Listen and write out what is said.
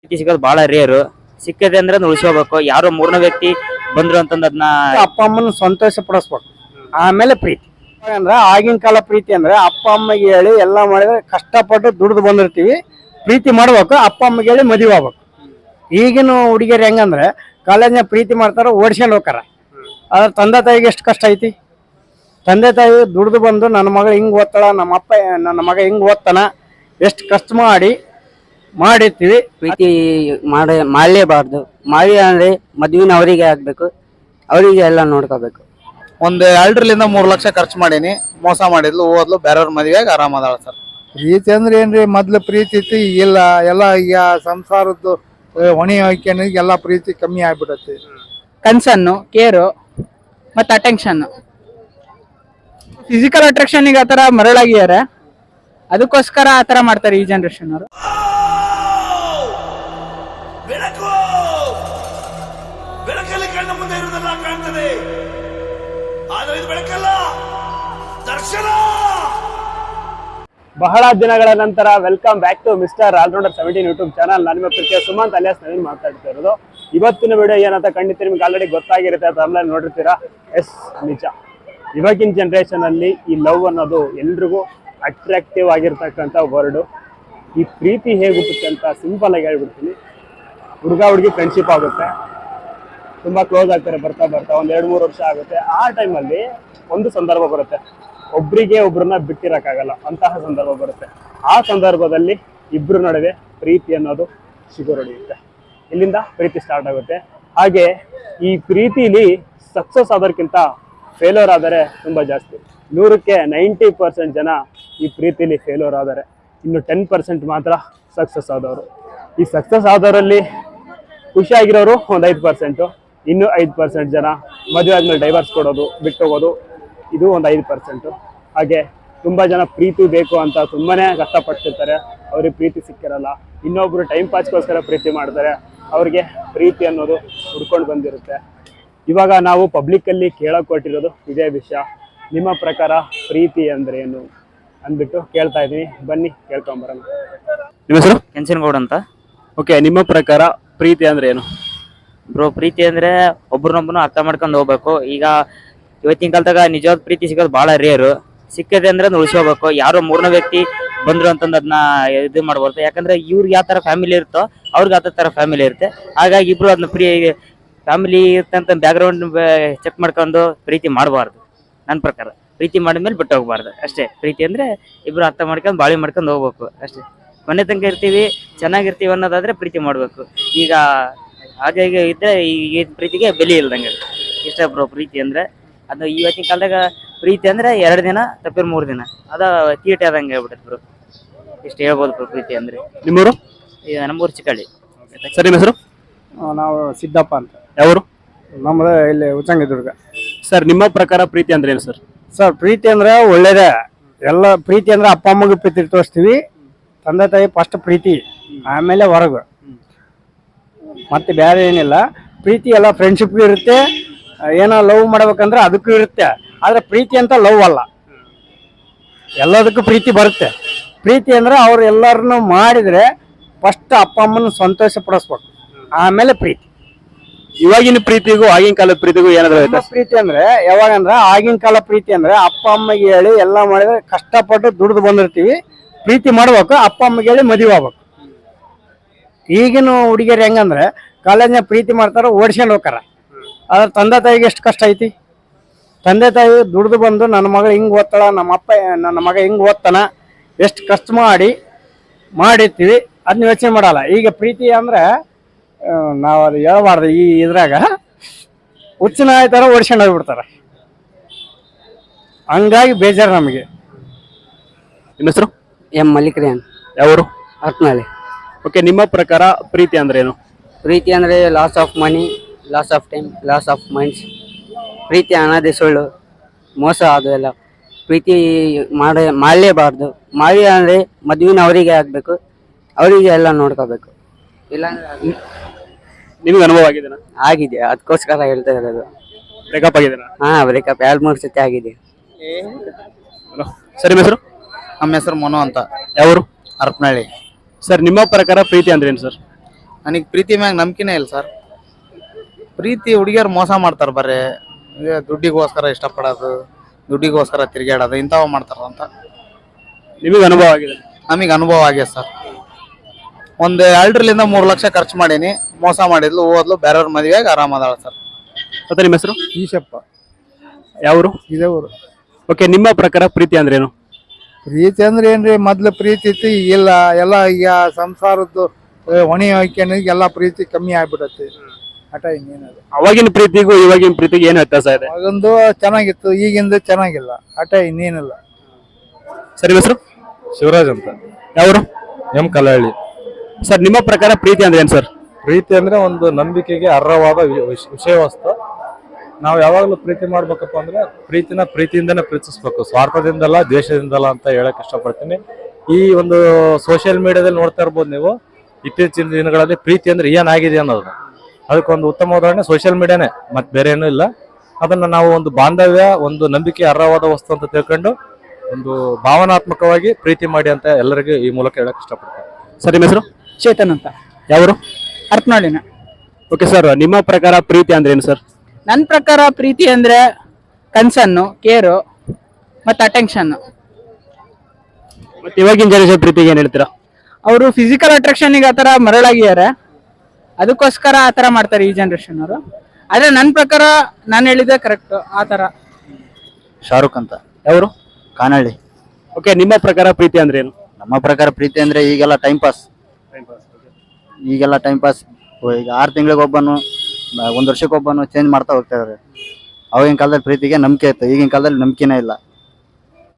ಪ್ರೀತಿ ಸಿಗೋದು ಬಹಳ ರೇರು ಸಿಕ್ಕದೆ ಅಂದ್ರೆ ಉಳಿಸ್ಕೋಬೇಕು. ಯಾರೋ ಮೂರನೇ ವ್ಯಕ್ತಿ ಬಂದ್ರು ಅಂತಂದ್ ಅದನ್ನ ಅಪ್ಪ ಅಮ್ಮನ ಸಂತೋಷ ಪಡಿಸ್ಬೇಕು ಆಮೇಲೆ ಪ್ರೀತಿ. ಅಂದ್ರೆ ಆಗಿನ ಕಾಲ ಪ್ರೀತಿ ಅಂದ್ರೆ ಅಪ್ಪ ಅಮ್ಮಗೆ ಹೇಳಿ ಎಲ್ಲ ಮಾಡಿದ್ರೆ ಕಷ್ಟಪಟ್ಟು ದುಡ್ದು ಬಂದಿರ್ತೀವಿ. ಪ್ರೀತಿ ಮಾಡ್ಬೇಕು. ಅಪ್ಪ ಅಮ್ಮಗೆ ಹೇಳಿ ಮದುವೆ ಆಗ್ಬೇಕು. ಈಗಿನ ಹುಡುಗಿಯರು ಹೆಂಗಂದ್ರೆ ಕಾಲೇಜ್ನ ಪ್ರೀತಿ ಮಾಡ್ತಾರ ಓಡಿಸ್ಕೊಂಡು ಹೋಗ್ತಾರ. ಆದ್ರೆ ತಂದೆ ತಾಯಿಗೆ ಎಷ್ಟು ಕಷ್ಟ ಐತಿ? ತಂದೆ ತಾಯಿ ದುಡ್ದು ಬಂದು ನನ್ನ ಮಗಳು ಹಿಂಗೆ ಓದ್ತಾಳ, ನಮ್ಮ ಅಪ್ಪ, ನನ್ನ ಮಗ ಹಿಂಗೆ ಓದ್ತಾನ, ಎಷ್ಟು ಕಷ್ಟ ಮಾಡಿ ಮಾಡಿರ್ತೀವಿ. ಪ್ರೀತಿ ಮಾಡ ಮಾಡಲೇಬಾರ್ದು. ಮಾಡಿ ಅಂದ್ರೆ ಮದ್ವಿನ ಅವರಿಗೆ ಆಗ್ಬೇಕು. ಅವರಿಗೆ ಎಲ್ಲ ನೋಡ್ಕೋಬೇಕು. ಒಂದು ಎರಡರಿಂದ ಮೂರು ಲಕ್ಷ ಖರ್ಚು ಮಾಡೀನಿ. ಮೋಸ ಮಾಡಿದ್ಲು ಓದ್ಲು ಬೇರೆಯವ್ರ ಮದ್ವೆಗೆ ಆರಾಮದಾಳ ಸರ್. ಪ್ರೀತಿ ಅಂದ್ರೆ ಏನ್ರಿ? ಮೊದ್ಲು ಪ್ರೀತಿ ಇತ್ತು ಇಲ್ಲ ಎಲ್ಲ ಈಗ ಸಂಸಾರದ್ದು ಹೊಣೆ ಹಾಕ್ಯನ ಎಲ್ಲ ಪ್ರೀತಿ ಕಮ್ಮಿ ಆಗ್ಬಿಡತ್ತೆ ಕನ್ಸನ್ನು ಕೇರು ಮತ್ತೆ ಅಟೆನ್ಷನ್ ಫಿಸಿಕಲ್ ಅಟ್ರಾಕ್ಷನ್ ಈಗ ಆತರ ಮರಳಾಗಿದ್ದಾರೆ. ಅದಕ್ಕೋಸ್ಕರ ಆತರ ಮಾಡ್ತಾರೆ ಈ ಜನರೇಷನ್ ಅವರು. ದರ್ಶನ! ಬಹಳ ದಿನಗಳ ನಂತರ welcome back to mister allrounder seventeen YouTube channel. ನಾನು ನಿಮ್ಮ ಸುಮಂತ್, ಅಲಿಯಾಸ್ ನವೀನ್ ಮಾತಾಡ್ತಾ ಇರೋದು. ಇವತ್ತಿನ ವಿಡಿಯೋ ಏನಂತ ಖಂಡಿತ ನಿಮ್ಗೆ ಆಲ್ರೆಡಿ ಗೊತ್ತಾಗಿರುತ್ತೆ ಆಮೇಲೆ ನೋಡಿರ್ತೀರಾ? ಎಸ್, ನಿಜ. ಇವಾಗಿನ ಜನರೇಷನ್ ಅಲ್ಲಿ ಈ ಲವ್ ಅನ್ನೋದು ಎಲ್ರಿಗೂ ಅಟ್ರಾಕ್ಟಿವ್ ಆಗಿರ್ತಕ್ಕಂಥ ವರ್ಡು ಈ ಪ್ರೀತಿ ಹೇಗೆ ಹುಟ್ಟುತ್ತೆ ಅಂತ ಸಿಂಪಲ್ ಆಗಿ ಹೇಳ್ಬಿಡ್ತೀನಿ. ಹುಡುಗ ಹುಡುಗಿ ಫ್ರೆಂಡ್ಶಿಪ್ ಆಗುತ್ತೆ. ತುಂಬಾ ಕ್ಲೋಸ್ ಆಗ್ತಾರೆ, ಬರ್ತಾ ಬರ್ತಾ ಒಂದ್ ಎರಡು ಮೂರು ವರ್ಷ ಆಗುತ್ತೆ. ಆ ಟೈಮಲ್ಲಿ ಒಂದು ಸಂದರ್ಭ ಬರುತ್ತೆ. ಒಬ್ರಿಗೆ ಒಬ್ರನ್ನ ಬಿಟ್ಟಿರಕ್ಕಾಗಲ್ಲ, ಅಂತಹ ಸಂದರ್ಭ ಬರುತ್ತೆ. ಆ ಸಂದರ್ಭದಲ್ಲಿ ಇಬ್ರು ನಡುವೆ ಪ್ರೀತಿ ಅನ್ನೋದು ಸಿಗುರೊಡೆಯುತ್ತೆ. ಇಲ್ಲಿಂದ ಪ್ರೀತಿ ಸ್ಟಾರ್ಟ್ ಆಗುತ್ತೆ. ಹಾಗೆ ಈ ಪ್ರೀತಿಲಿ ಸಕ್ಸಸ್ ಆದೋರ್ಕಿಂತ ಫೇಲ್ಯೂರ್ ಆದರೆ ತುಂಬಾ ಜಾಸ್ತಿ. ನೂರಕ್ಕೆ ನೈಂಟಿ ಪರ್ಸೆಂಟ್ ಜನ ಈ ಪ್ರೀತಿಲಿ ಫೇಲ್ಯೂರ್ ಆದರೆ ಇನ್ನು ಟೆನ್ ಪರ್ಸೆಂಟ್ ಮಾತ್ರ ಸಕ್ಸಸ್ ಆದವರು. ಈ ಸಕ್ಸಸ್ ಆದವರಲ್ಲಿ ಖುಷಿಯಾಗಿರೋರು ಒಂದು ಐದು ಪರ್ಸೆಂಟು ಇನ್ನು ಐದು ಪರ್ಸೆಂಟ್ ಜನ ಮದುವೆ ಆದ್ಮೇಲೆ ಡೈವರ್ಸ್ ಕೊಡೋದು ಬಿಟ್ಟು ಹೋಗೋದು ಇದು ಒಂದು ಐದು ಪರ್ಸೆಂಟು ಹಾಗೆ ತುಂಬ ಜನ ಪ್ರೀತಿ ಬೇಕು ಅಂತ ತುಂಬಾನೇ ಕಷ್ಟಪಡ್ತಿರ್ತಾರೆ ಅವ್ರಿಗೆ ಪ್ರೀತಿ ಸಿಕ್ಕಿರಲ್ಲ. ಇನ್ನೊಬ್ರು ಟೈಮ್ ಪಾಸ್ಗೋಸ್ಕರ ಪ್ರೀತಿ ಮಾಡ್ತಾರೆ. ಅವ್ರಿಗೆ ಪ್ರೀತಿ ಅನ್ನೋದು ಹುಡ್ಕೊಂಡು ಬಂದಿರುತ್ತೆ. ಇವಾಗ ನಾವು ಪಬ್ಲಿಕ್ಕಲ್ಲಿ ಕೇಳಕ್ ಕೊಟ್ಟಿರೋದು ಇದೇ ವಿಷಯ. ನಿಮ್ಮ ಪ್ರಕಾರ ಪ್ರೀತಿ ಅಂದ್ರೆ ಏನು ಅಂದ್ಬಿಟ್ಟು ಕೇಳ್ತಾ ಇದೀನಿ ಬನ್ನಿ ಕೇಳ್ಕೊಂಬರೋಣ. ನಿಮ್ಮ ಹೆಸರು? ಕೆಂಚನಗೌಡ ಅಂತ. ಓಕೆ ನಿಮ್ಮ ಪ್ರಕಾರ ಪ್ರೀತಿ ಅಂದ್ರೆ ಏನು? ಬ್ರೋ ಪ್ರೀತಿ ಅಂದ್ರೆ ಒಬ್ರನ್ನೊಬ್ಬನು ಅರ್ಥ ಮಾಡ್ಕೊಂಡು ಹೋಗ್ಬೇಕು. ಈಗ ಇವತ್ತಿನ ಕಾಲದಾಗ ನಿಜವಾದ ಪ್ರೀತಿ ಸಿಗೋದು ಬಹಳ ರೇರು ಸಿಕ್ಕದೆ ಅಂದ್ರೆ ಉಳಿಸ್ಕೋಬೇಕು. ಯಾರೋ ಮೂರನೇ ವ್ಯಕ್ತಿ ಬಂದ್ರು ಅಂತಂದ್ ಅದನ್ನ ಇದು ಮಾಡ್ಬಾರ್ದು. ಯಾಕಂದ್ರೆ ಇವ್ರಿಗೆ ಯಾವ ತರ ಫ್ಯಾಮಿಲಿ ಇರುತ್ತೋ ಅವ್ರಿಗೆ ಆ ತರ ಫ್ಯಾಮಿಲಿ ಇರುತ್ತೆ. ಹಾಗಾಗಿ ಇಬ್ರು ಅದನ್ನ ಪ್ರೀ ಫ್ಯಾಮಿಲಿ ಇರ್ತಂತ ಬ್ಯಾಕ್ಗ್ರೌಂಡ್ ಚೆಕ್ ಮಾಡ್ಕೊಂಡು ಪ್ರೀತಿ ಮಾಡಬಾರ್ದು. ನನ್ನ ಪ್ರಕಾರ. ಪ್ರೀತಿ ಮಾಡಿದ್ಮೇಲೆ ಬಿಟ್ಟು ಹೋಗ್ಬಾರ್ದು. ಅಷ್ಟೇ. ಪ್ರೀತಿ ಅಂದ್ರೆ ಇಬ್ರು ಅರ್ಥ ಮಾಡ್ಕೊಂಡು ಬಾಳಿ ಮಾಡ್ಕೊಂಡು ಹೋಗ್ಬೇಕು. ಅಷ್ಟೇ. ಮನೆ ತನಕ ಇರ್ತೀವಿ, ಚೆನ್ನಾಗಿರ್ತೀವಿ ಅನ್ನೋದಾದ್ರೆ ಪ್ರೀತಿ ಮಾಡಬೇಕು. ಈಗ ಹಾಗಾಗಿ ಇದ್ರೆ ಈ ಪ್ರೀತಿಗೆ ಬೆಲೆ ಇಲ್ದಂಗೆ ಇಷ್ಟ ಬ್ರೋ ಪ್ರೀತಿ ಅಂದ್ರೆ ಅದು ಇವತ್ತಿನ ಕಾಲದಾಗ ಪ್ರೀತಿ ಅಂದ್ರೆ ಎರಡು ದಿನ ತಪ್ಪಿರ್ ಮೂರು ದಿನ. ಅದ ತೀಟೆ ಆದಂಗೆ ಆಗ್ಬಿಟ್ಟೈತೆ ಬ್ರೋ. ಇಷ್ಟು ಹೇಳ್ಬೋದು ಬ್ರೋ ಪ್ರೀತಿ ಅಂದ್ರೆ. ನಿಮ್ಮೂರು? ಈಗ ನಮ್ಮೂರು ಚಿಕ್ಕಳ್ಳಿ. ಸರಿ ನಿಮ್ಮ ಹೆಸರು? ನಾವು ಸಿದ್ದಪ್ಪ ಅಂತ. ಯಾವರು? ನಮ್ದು ಇಲ್ಲಿ ಉಚ್ಚಂಗದುರ್ಗ. ಸರ್ ನಿಮ್ಮ ಪ್ರಕಾರ ಪ್ರೀತಿ ಅಂದ್ರೆ ಏನು ಸರ್? ಸರ್ ಪ್ರೀತಿ ಅಂದ್ರೆ ಒಳ್ಳೇದೇ. ಎಲ್ಲ ಪ್ರೀತಿ ಅಂದ್ರೆ ಅಪ್ಪ ಅಮ್ಮಗೆ ಪ್ರೀತಿ ತೋರಿಸ್ತೀವಿ ತಂದೆ ತಾಯಿ ಫಸ್ಟ್ ಪ್ರೀತಿ ಆಮೇಲೆ ಹೊರಗು. ಮತ್ತೆ ಬೇರೆ ಏನಿಲ್ಲ. ಪ್ರೀತಿ ಎಲ್ಲ ಫ್ರೆಂಡ್ಶಿಪ್ಗೂ ಇರುತ್ತೆ. ಏನೋ ಲವ್ ಮಾಡ್ಬೇಕಂದ್ರೆ ಅದಕ್ಕೂ ಇರುತ್ತೆ. ಆದ್ರೆ ಪ್ರೀತಿ ಅಂತ ಲವ್ ಅಲ್ಲ. ಎಲ್ಲದಕ್ಕೂ ಪ್ರೀತಿ ಬರುತ್ತೆ. ಪ್ರೀತಿ ಅಂದ್ರೆ ಅವ್ರು ಎಲ್ಲರನ್ನು ಮಾಡಿದ್ರೆ ಫಸ್ಟ್ ಅಪ್ಪ ಅಮ್ಮನ ಸಂತೋಷ ಪಡಿಸ್ಬೇಕು. ಆಮೇಲೆ ಪ್ರೀತಿ. ಇವಾಗಿನ ಪ್ರೀತಿಗೂ ಆಗಿನ ಕಾಲದ ಪ್ರೀತಿಗೂ ಏನಾದ್ರು ಪ್ರೀತಿ ಅಂದ್ರೆ ಯಾವಾಗಂದ್ರೆ ಆಗಿನ ಕಾಲ ಪ್ರೀತಿ ಅಂದ್ರೆ ಅಪ್ಪ ಅಮ್ಮಗೆ ಹೇಳಿ ಎಲ್ಲ ಮಾಡಿದ್ರೆ ಕಷ್ಟಪಟ್ಟು ದುಡಿದು ಬಂದಿರ್ತೀವಿ. ಪ್ರೀತಿ ಮಾಡ್ಬೇಕು ಅಪ್ಪ ಅಮ್ಮಗೆ ಹೇಳಿ ಮದುವೆ ಆಗ್ಬೇಕು. ಈಗಿನ ಹುಡುಗಿಯರು ಹೆಂಗಂದ್ರೆ ಕಾಲೇಜ್ನ ಪ್ರೀತಿ ಮಾಡ್ತಾರ ಓಡಿಸ್ಕೊಂಡು ಹೋಗ್ತಾರ. ಆದ್ರೆ ತಂದೆ ತಾಯಿಗೆ ಎಷ್ಟು ಕಷ್ಟ ಐತಿ? ತಂದೆ ತಾಯಿ ದುಡ್ದು ಬಂದು ನನ್ನ ಮಗ ಹಿಂಗೆ ಓದ್ತಾಳ ನಮ್ಮ ಅಪ್ಪ ನನ್ನ ಮಗ ಹಿಂಗ್ ಓದ್ತಾನ ಎಷ್ಟು ಕಷ್ಟ ಮಾಡಿ ಮಾಡಿರ್ತೀವಿ ಅದನ್ನ ಯೋಚನೆ ಮಾಡಲ್ಲ. ಈಗ ಪ್ರೀತಿ ಅಂದ್ರೆ ನಾವು ಅದು ಹೇಳಬಾರ್ದು ಈ ಇದ್ರಾಗ. ಹುಚ್ಚಿನ ಆಯ್ತಾರ ಓಡಿಸ್ಕೊಂಡು ಹೋಗ್ಬಿಡ್ತಾರೆ. ಹಂಗಾಗಿ ಬೇಜಾರು ನಮಗೆ. ನಿಮ್ಮ ಹೆಸರು? ಎಂ ಮಲ್ಲಿಕ್ರಿಯನ್ ಯಾವರು? ಹತ್ನಾಳಿ ಓಕೆ ನಿಮ್ಮ ಪ್ರಕಾರ ಪ್ರೀತಿ ಅಂದ್ರೆ ಏನು? ಪ್ರೀತಿ ಅಂದ್ರೆ loss of money loss of time loss of minds ಪ್ರೀತಿ ಅನ್ನೋದೇ ಸುಳ್ಳು ಮೋಸ ಅದು ಎಲ್ಲ. ಪ್ರೀತಿ ಮಾಡ ಮಾಡಲೇಬಾರ್ದು. ಮಾಡಿ ಅಂದರೆ ಮದುವೆನ ಅವರಿಗೆ ಆಗಬೇಕು ಅವರಿಗೆ ಎಲ್ಲ ನೋಡ್ಕೋಬೇಕು. ಇಲ್ಲಾಂದ್ರೆ ನಿಮ್ಗೆ ಅನುಭವ ಆಗಿದೆನಾ? ಆಗಿದೆ ಅದಕ್ಕೋಸ್ಕರ ಹೇಳ್ತಾ ಇರೋದು. ಬ್ರೇಕಪ್ ಆಗಿದೆನಾ? ಹಾಂ ಬ್ರೇಕಪ್ ಎರಡು ಮೂರು ಸತಿ ಆಗಿದೆ. ಸರಿ ನಿಮ್ಮ ಹೆಸರು? ನಮ್ಮ ಹೆಸರು ಮನು ಅಂತ. ಯಾವರು? ಹರಪನಹಳ್ಳಿ ಸರ್ ನಿಮ್ಮ ಪ್ರಕಾರ ಪ್ರೀತಿ ಅಂದ್ರೆ ಏನು ಸರ್? ನನಗೆ ಪ್ರೀತಿ ಮ್ಯಾಗ ನಂಬಿಕೆನೇ ಇಲ್ಲ ಸರ್. ಪ್ರೀತಿ ಹುಡುಗಿಯರು ಮೋಸ ಮಾಡ್ತಾರೆ ಬರ್ರಿ. ಈಗ ದುಡ್ಡಿಗೋಸ್ಕರ ಇಷ್ಟಪಡೋದು ದುಡ್ಡಿಗೋಸ್ಕರ ತಿರುಗಾಡೋದು ಇಂಥವು ಮಾಡ್ತಾರೆ ಅಂತ. ನಿಮಗೆ ಅನುಭವ ಆಗಿದೆ? ನಮಗೆ ಅನುಭವ ಆಗಿದೆ ಸರ್. ಒಂದು ಎರಡರಿಂದ ಮೂರು ಲಕ್ಷ ಖರ್ಚು ಮಾಡೀನಿ ಮೋಸ ಮಾಡಿದ್ಲು ಓದ್ಲು ಬೇರೆಯವ್ರ ಮದುವೆಗೆ ಆರಾಮದಾಳ ಸರ್. ಮತ್ತೆ ನಿಮ್ಮ ಹೆಸರು? ಈಶಪ್ಪ. ಯಾವರು? ಇದೇ ಊರು. ಓಕೆ ನಿಮ್ಮ ಪ್ರಕಾರ ಪ್ರೀತಿ ಅಂದ್ರೆ ಏನು? ಪ್ರೀತಿ ಅಂದ್ರೆ ಏನ್ರಿ? ಮೊದ್ಲು ಪ್ರೀತಿ ಇತ್ತು ಇಲ್ಲ ಎಲ್ಲ ಈಗ ಸಂಸಾರದ್ದು ಹೊಣೆ ಹಾಕ್ಯನಿಗೆ ಎಲ್ಲ ಪ್ರೀತಿ ಕಮ್ಮಿ ಆಗ್ಬಿಡತ್ತೆ ಆಟ ಇನ್ನೇನದು ಅವಾಗಿನ ಪ್ರೀತಿಗೂ ಇವಾಗಿನ ಪ್ರೀತಿಗೆ ಏನು ವ್ಯತ್ಯಾಸ ಇದೆ? ಅದೊಂದು ಚೆನ್ನಾಗಿತ್ತು ಈಗಿಂದ ಚೆನ್ನಾಗಿಲ್ಲ. ಆಟ ಇನ್ನೇನಿಲ್ಲ. ಸರಿ ಹೆಸರು? ಶಿವರಾಜ್ ಅಂತ. ಯಾವರು? ಎಂ ಕಲಹಳ್ಳಿ ಸರ್ ನಿಮ್ಮ ಪ್ರಕಾರ ಪ್ರೀತಿ ಅಂದ್ರೆ ಏನು ಸರ್? ಪ್ರೀತಿ ಅಂದ್ರೆ ಒಂದು ನಂಬಿಕೆಗೆ ಅರ್ಹವಾದ ವಿಷಯ ವಸ್ತು ನಾವು ಯಾವಾಗಲೂ ಪ್ರೀತಿ ಮಾಡ್ಬೇಕಪ್ಪ ಅಂದ್ರೆ ಪ್ರೀತಿನ ಪ್ರೀತಿಯಿಂದನೇ ಪ್ರೀತಿಸ್ಬೇಕು. ಸ್ವಾರ್ಥದಿಂದಲ್ಲ ದ್ವೇಷದಿಂದಲ್ಲ ಅಂತ ಹೇಳಕ್ ಇಷ್ಟಪಡ್ತೀನಿ. ಈ ಒಂದು ಸೋಷಿಯಲ್ ಮೀಡಿಯಾದಲ್ಲಿ ನೋಡ್ತಾ ಇರ್ಬೋದು ನೀವು ಇತ್ತೀಚಿನ ದಿನಗಳಲ್ಲಿ ಪ್ರೀತಿ ಅಂದ್ರೆ ಏನಾಗಿದೆ ಅನ್ನೋದು ಅದಕ್ಕೊಂದು ಉತ್ತಮ ಉದಾಹರಣೆ ಸೋಷಿಯಲ್ ಮೀಡಿಯಾನೇ ಮತ್ತೆ ಬೇರೆ ಏನೂ ಇಲ್ಲ. ಅದನ್ನ ನಾವು ಒಂದು ಬಾಂಧವ್ಯ ಒಂದು ನಂಬಿಕೆ ಅರ್ಹವಾದ ವಸ್ತು ಅಂತ ತಿಳ್ಕೊಂಡು ಒಂದು ಭಾವನಾತ್ಮಕವಾಗಿ ಪ್ರೀತಿ ಮಾಡಿ ಅಂತ ಎಲ್ಲರಿಗೂ ಈ ಮೂಲಕ ಹೇಳಕ್ ಇಷ್ಟಪಡ್ತೀನಿ. ಸರ್ ನಿಮ್ಮ ಹೆಸರು? ಚೇತನ್ ಅಂತ. ಯಾವರು? ಅರ್ಪನಾಳಿನ ಓಕೆ ಸರ್ ನಿಮ್ಮ ಪ್ರಕಾರ ಪ್ರೀತಿ ಅಂದ್ರೆ ಏನು ಸರ್ ನನ್ನ ಪ್ರಕಾರ ಪ್ರೀತಿ ಅಂದರೆ ಕನ್ಸನ್ನು ಕೇರು ಮತ್ತು ಅಟೆನ್ಷನ್ನು ಮತ್ತೆ ಇವಾಗಿನ ಜನರೇಷನ್ ಪ್ರೀತಿಗೆ ಏನು ಹೇಳ್ತೀರಾ? ಅವರು ಫಿಸಿಕಲ್ ಅಟ್ರಾಕ್ಷನ್ಗೆ ಆ ಥರ ಮರಳಾಗಿದ್ದಾರೆ. ಅದಕ್ಕೋಸ್ಕರ ಆ ಥರ ಮಾಡ್ತಾರೆ ಈ ಜನ್ರೇಷನ್ ಅವರು. ಆದರೆ ನನ್ನ ಪ್ರಕಾರ ನಾನು ಹೇಳಿದ್ದೆ ಕರೆಕ್ಟ್ ಆ ಥರ. ಶಾರುಖ್ ಅಂತ. ಯಾವರು? ಕಾನಳ್ಳಿ ಓಕೆ ನಿಮ್ಮ ಪ್ರಕಾರ ಪ್ರೀತಿ ಅಂದ್ರೆ ಏನು? ನಮ್ಮ ಪ್ರಕಾರ ಪ್ರೀತಿ ಅಂದ್ರೆ ಈಗೆಲ್ಲ ಟೈಮ್ ಪಾಸ್ ಈಗೆಲ್ಲ ಟೈಮ್ ಪಾಸ್ ಈಗ ಆರು ತಿಂಗಳಿಗೆ ಒಬ್ಬನು ಒಂದು ವರ್ಷಕ್ಕೊಬ್ಬನು ಚೇಂಜ್ ಮಾಡ್ತಾ ಹೋಗ್ತಾ ಇದಾರೆ. ಅವಾಗಿನ ಕಾಲದಲ್ಲಿ ಪ್ರೀತಿಗೆ ನಂಬಿಕೆ ಇತ್ತು, ಈಗಿನ ಕಾಲದಲ್ಲಿ ನಂಬಿಕೆನೇ ಇಲ್ಲ.